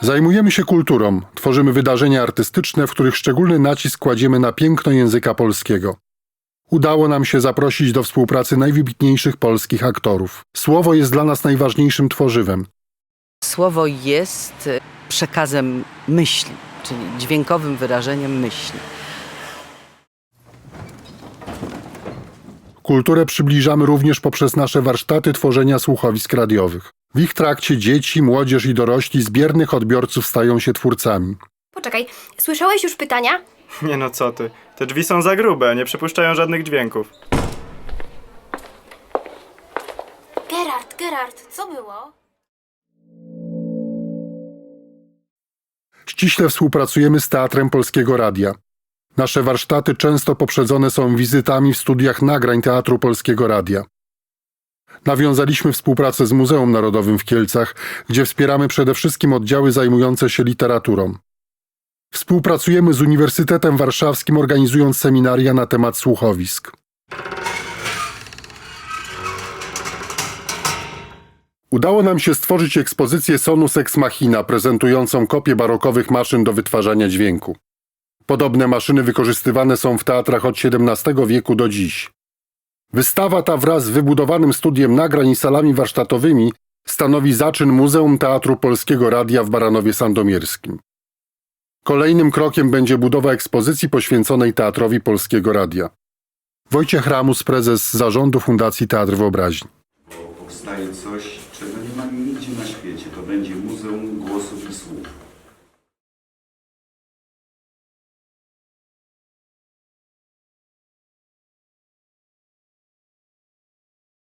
Zajmujemy się kulturą, tworzymy wydarzenia artystyczne, w których szczególny nacisk kładziemy na piękno języka polskiego. Udało nam się zaprosić do współpracy najwybitniejszych polskich aktorów. Słowo jest dla nas najważniejszym tworzywem. Słowo jest e, przekazem myśli, czyli dźwiękowym wyrażeniem myśli. Kulturę przybliżamy również poprzez nasze warsztaty tworzenia słuchowisk radiowych. W ich trakcie dzieci, młodzież i dorośli z biernych odbiorców stają się twórcami. Poczekaj, słyszałeś już pytania? Nie no co ty, te drzwi są za grube, nie przypuszczają żadnych dźwięków. Gerard, Gerard, co było? Ściśle współpracujemy z Teatrem Polskiego Radia. Nasze warsztaty często poprzedzone są wizytami w studiach nagrań Teatru Polskiego Radia. Nawiązaliśmy współpracę z Muzeum Narodowym w Kielcach, gdzie wspieramy przede wszystkim oddziały zajmujące się literaturą. Współpracujemy z Uniwersytetem Warszawskim, organizując seminaria na temat słuchowisk. Udało nam się stworzyć ekspozycję Sonus Ex Machina, prezentującą kopię barokowych maszyn do wytwarzania dźwięku. Podobne maszyny wykorzystywane są w teatrach od XVII wieku do dziś. Wystawa ta wraz z wybudowanym studiem nagrań i salami warsztatowymi stanowi zaczyn Muzeum Teatru Polskiego Radia w Baranowie Sandomierskim. Kolejnym krokiem będzie budowa ekspozycji poświęconej Teatrowi Polskiego Radia. Wojciech Ramus, prezes zarządu Fundacji Teatr Wyobraźni. Powstaje coś, czego nie ma nigdzie na świecie. To będzie Muzeum Głosów i Słów.